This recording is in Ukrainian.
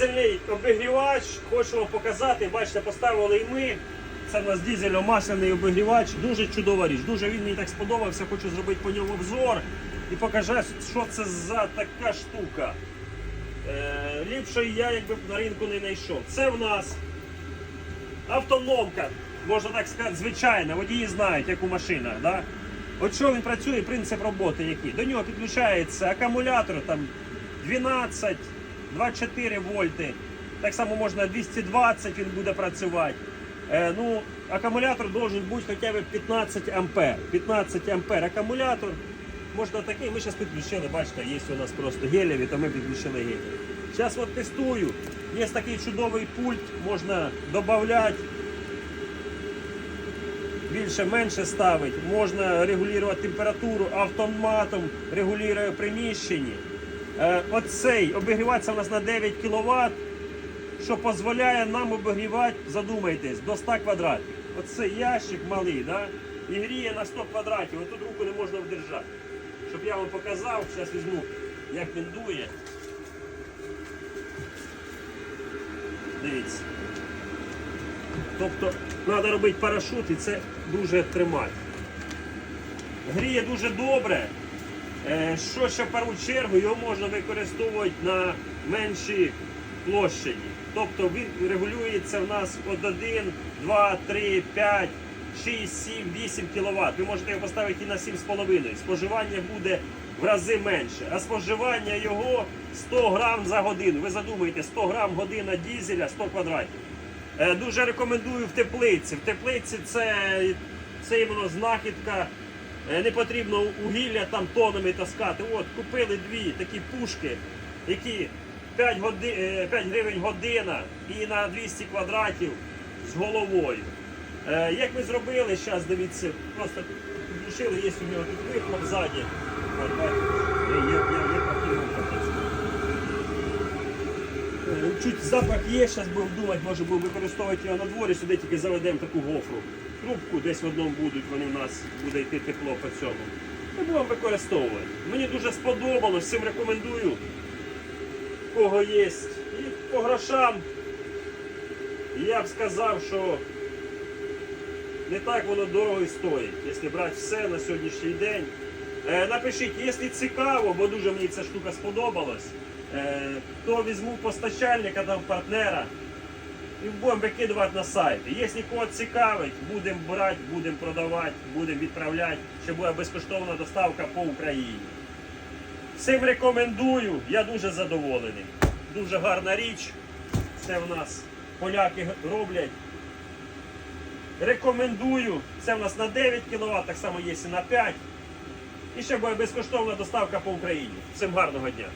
Дизельний обігрівач, хочу вам показати, бачите, поставили і ми. Це в нас дизельно-масляний обігрівач, дуже чудова річ. Дуже він мені так сподобався, хочу зробити по ньому обзор і покажу, що це за така штука. Е, ліпшої я якби на ринку не знайшов. Це в нас автономка, можна так сказати, звичайна. Водії знають, як у машинах. Да? От що він працює, принцип роботи який. До нього підключається акумулятор там 12, 24 вольти. Так само можна 220 він буде працювати. Е, ну, акумулятор должен бути хоча б 15 ампер. 15 ампер акумулятор. Можна такий, ми зараз підключили, бачите, є у нас просто гелєві, то ми підключили гелєві. Зараз от тестую. Є такий чудовий пульт, можна додати більше-менше ставить. Можна регулювати температуру автоматом, регулює приміщення. Е, Оцей обігрівається у нас на 9 кВт, що дозволяє нам обігрівати, задумайтесь, до 100 квадратів. Оцей ящик малий, да? і гріє на 100 квадратів. Отут руку не можна вдержати. Щоб я вам показав, зараз візьму, як він дує. Дивіться. Тобто треба робити парашут і це дуже тримати. Гріє дуже добре. Е, Що ще в першу чергу, його можна використовувати на менші площаді. Тобто він регулюється в нас від 1, 2, 3, 5, 6, 7, 8 кВт. Ви можете його поставити і на 7,5. Споживання буде в рази менше. А споживання його 100 грам за годину. Ви задумаєте, 100 грам година дізеля, 100 квадратів. Е, Дуже рекомендую в теплиці. В теплиці це, це іменно знахідка. Е, Не потрібно угілля там тонами таскати. От, купили дві такі пушки, які 5, годи, 5 гривень година і на 200 квадратів з головою. Е, Як ми зробили, зараз дивіться, просто підключили, є у нього тут вихлоп ззаді. Є, є, є, є. Е, Чуть запах є, зараз будемо думати, може будемо використовувати його на дворі, сюди тільки заведемо таку гофру. Трубку десь в одному будуть, вони в нас буде йти тепло по цьому. Ми будемо використовувати. Мені дуже сподобалось, всім рекомендую. Кого є. І по грошам. Я б сказав, що не так воно дорого і стоїть, якщо брати все на сьогоднішній день. Е, напишіть, якщо цікаво, бо дуже мені ця штука сподобалась, е, то візьму постачальника там партнера і будемо викидувати на сайт. Якщо кого цікавить, будемо брати, будемо продавати, будемо відправляти, ще буде безкоштовна доставка по Україні. Всім рекомендую, я дуже задоволений. Дуже гарна річ. Це в нас поляки роблять. Рекомендую. Це в нас на 9 кВт, так само є і на 5. І ще буде безкоштовна доставка по Україні. Всім гарного дня!